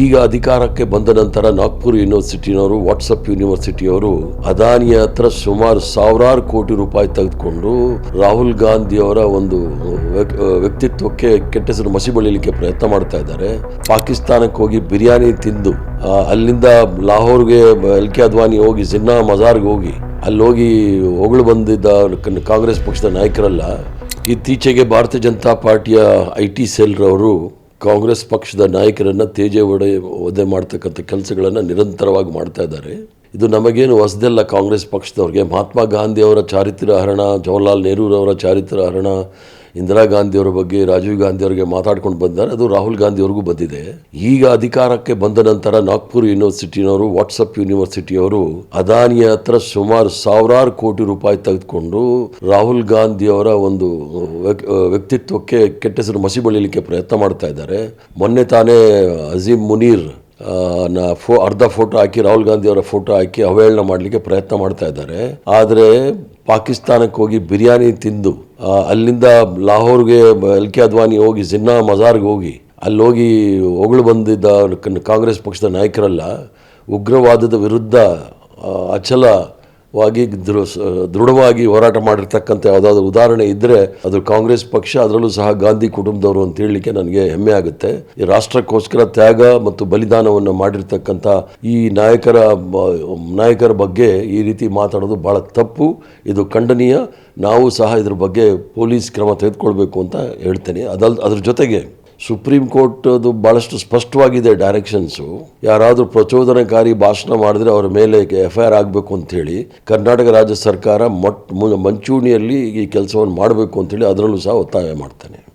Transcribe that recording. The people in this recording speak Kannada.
ಈಗ ಅಧಿಕಾರಕ್ಕೆ ಬಂದ ನಂತರ ನಾಗ್ಪುರ್ ಯೂನಿವರ್ಸಿಟಿನವರು, ವಾಟ್ಸಪ್ ಯೂನಿವರ್ಸಿಟಿಯವರು ಅದಾನಿಯ ಹತ್ರ ಸುಮಾರು ಸಾವಿರಾರು ಕೋಟಿ ರೂಪಾಯಿ ತೆಗೆದುಕೊಂಡು ರಾಹುಲ್ ಗಾಂಧಿ ಅವರ ಒಂದು ವ್ಯಕ್- ವ್ಯಕ್ತಿತ್ವಕ್ಕೆ ಕೆಟ್ಟ ಹೆಸರು ಮಸಿ ಬಳಿಲಿಕ್ಕೆ ಪ್ರಯತ್ನ ಮಾಡ್ತಾ ಇದ್ದಾರೆ. ಪಾಕಿಸ್ತಾನಕ್ಕೆ ಹೋಗಿ ಬಿರಿಯಾನಿ ತಿಂದು ಅಲ್ಲಿಂದ ಲಾಹೋರ್ಗೆ ಎಲ್ ಕೆ ಅದ್ವಾನಿ ಹೋಗಿ, ಜಿನ್ನಾ ಮಜಾರ್ಗೆ ಹೋಗಿ ಅಲ್ಲಿ ಹೋಗಿ ಹೊಗಳು ಬಂದಿದ್ದ ಕಾಂಗ್ರೆಸ್ ಪಕ್ಷದ ನಾಯಕರಲ್ಲ, ಇತ್ತೀಚೆಗೆ ಭಾರತೀಯ ಜನತಾ ಪಾರ್ಟಿಯ ಐ ಟಿ ಸೆಲ್ರವರು ಕಾಂಗ್ರೆಸ್ ಪಕ್ಷದ ನಾಯಕರನ್ನು ತೇಜೆ ಒಡೆ, ಒದೆ ಮಾಡ್ತಕ್ಕಂಥ ಕೆಲಸಗಳನ್ನು ನಿರಂತರವಾಗಿ ಮಾಡ್ತಾ ಇದ್ದಾರೆ. ಇದು ನಮಗೇನು ಹೊಸದಲ್ಲ ಕಾಂಗ್ರೆಸ್ ಪಕ್ಷದವ್ರಿಗೆ ಮಹಾತ್ಮ ಗಾಂಧಿ ಅವರ ಚಾರಿತ್ರ್ಯ ಹರಣ ಜವಾಹರ್ಲಾಲ್ ನೆಹರೂರವರ ಚಾರಿತ್ರ್ಯ ಹರಣ ಇಂದಿರಾ ಗಾಂಧಿಯವರ ಬಗ್ಗೆ, ರಾಜೀವ್ ಗಾಂಧಿ ಅವರಿಗೆ ಮಾತಾಡ್ಕೊಂಡು ಬಂದರೆ. ಅದು ರಾಹುಲ್ ಗಾಂಧಿ ಅವ್ರಿಗೂ ಬಂದಿದೆ. ಈಗ ಅಧಿಕಾರಕ್ಕೆ ಬಂದ ನಂತರ ನಾಗ್ಪುರ್ ಯೂನಿವರ್ಸಿಟಿನವರು, ವಾಟ್ಸಪ್ ಯೂನಿವರ್ಸಿಟಿಯವರು ಅದಾನಿಯ ಹತ್ರ ಸುಮಾರು ಸಾವಿರಾರು ಕೋಟಿ ರೂಪಾಯಿ ತೆಗೆದುಕೊಂಡು ರಾಹುಲ್ ಗಾಂಧಿ ಅವರ ಒಂದು ವ್ಯಕ್ತಿತ್ವಕ್ಕೆ ಕೆಟ್ಟ ಹೆಸರು ಮಸಿ ಬಳಿಲಿಕ್ಕೆ ಪ್ರಯತ್ನ ಮಾಡ್ತಾ ಇದ್ದಾರೆ. ಮೊನ್ನೆ ತಾನೇ ಅಜೀಮ್ ಮುನೀರ್ನ ಫೋ, ಅರ್ಧ ಫೋಟೋ ಹಾಕಿ, ರಾಹುಲ್ ಗಾಂಧಿ ಅವರ ಫೋಟೋ ಹಾಕಿ ಅವಹೇಳನ ಮಾಡಲಿಕ್ಕೆ ಪ್ರಯತ್ನ ಮಾಡ್ತಾ ಇದ್ದಾರೆ. ಆದರೆ ಪಾಕಿಸ್ತಾನಕ್ಕೆ ಹೋಗಿ ಬಿರಿಯಾನಿ ತಿಂದು ಅಲ್ಲಿಂದ ಲಾಹೋರ್ಗೆ ಎಲ್ ಕೆ ಅದ್ವಾನಿ ಹೋಗಿ ಜಿನ್ನಾ ಮಜಾರ್ಗೆ ಹೋಗಿ ಅಲ್ಲಿ ಹೋಗಿ ಹೊಗಳು ಬಂದಿದ್ದ ಕಾಂಗ್ರೆಸ್ ಪಕ್ಷದ ನಾಯಕರಲ್ಲ ಉಗ್ರವಾದದ ವಿರುದ್ಧ ಆ, ಅಚಲವಾಗಿ ದೃ- ದೃಢವಾಗಿ ಹೋರಾಟ ಮಾಡಿರ್ತಕ್ಕಂಥ ಯಾವುದಾದ್ರು ಉದಾಹರಣೆ ಇದ್ದರೆ ಅದು ಕಾಂಗ್ರೆಸ್ ಪಕ್ಷ, ಅದರಲ್ಲೂ ಸಹ ಗಾಂಧಿ ಕುಟುಂಬದವರು ಅಂತ ಹೇಳಲಿಕ್ಕೆ ನನಗೆ ಹೆಮ್ಮೆ ಆಗುತ್ತೆ. ಈ ರಾಷ್ಟ್ರಕ್ಕೋಸ್ಕರ ತ್ಯಾಗ ಮತ್ತು ಬಲಿದಾನವನ್ನು ಮಾಡಿರ್ತಕ್ಕಂಥ ಈ ನಾಯಕರ ನಾಯಕರ ಬಗ್ಗೆ ಈ ರೀತಿ ಮಾತಾಡೋದು ಭಾಳ ತಪ್ಪು. ಇದು ಖಂಡನೀಯ. ನಾವು ಸಹ ಇದ್ರ ಬಗ್ಗೆ ಪೊಲೀಸ್ ಕ್ರಮ ತೆಗೆದುಕೊಳ್ಬೇಕು ಅಂತ ಹೇಳ್ತೇನೆ. ಅದಲ್, ಅದ್ರ ಜೊತೆಗೆ ಸುಪ್ರೀಂ ಕೋರ್ಟ್ ಅದು ಭಾಳಷ್ಟು ಸ್ಪಷ್ಟವಾಗಿದೆ ಡೈರೆಕ್ಷನ್ಸು. ಯಾರಾದರೂ ಪ್ರಚೋದನಕಾರಿ ಭಾಷಣ ಮಾಡಿದ್ರೆ ಅವರ ಮೇಲೆ ಎಫ್ ಐ ಆರ್ ಆಗಬೇಕು ಅಂಥೇಳಿ, ಕರ್ನಾಟಕ ರಾಜ್ಯ ಸರ್ಕಾರ ಮೊಟ್ಟ ಮುಂಚೂಣಿಯಲ್ಲಿ ಈ ಕೆಲಸವನ್ನು ಮಾಡಬೇಕು ಅಂಥೇಳಿ ಅದರಲ್ಲೂ ಸಹ ಒತ್ತಾಯ ಮಾಡ್ತೇನೆ.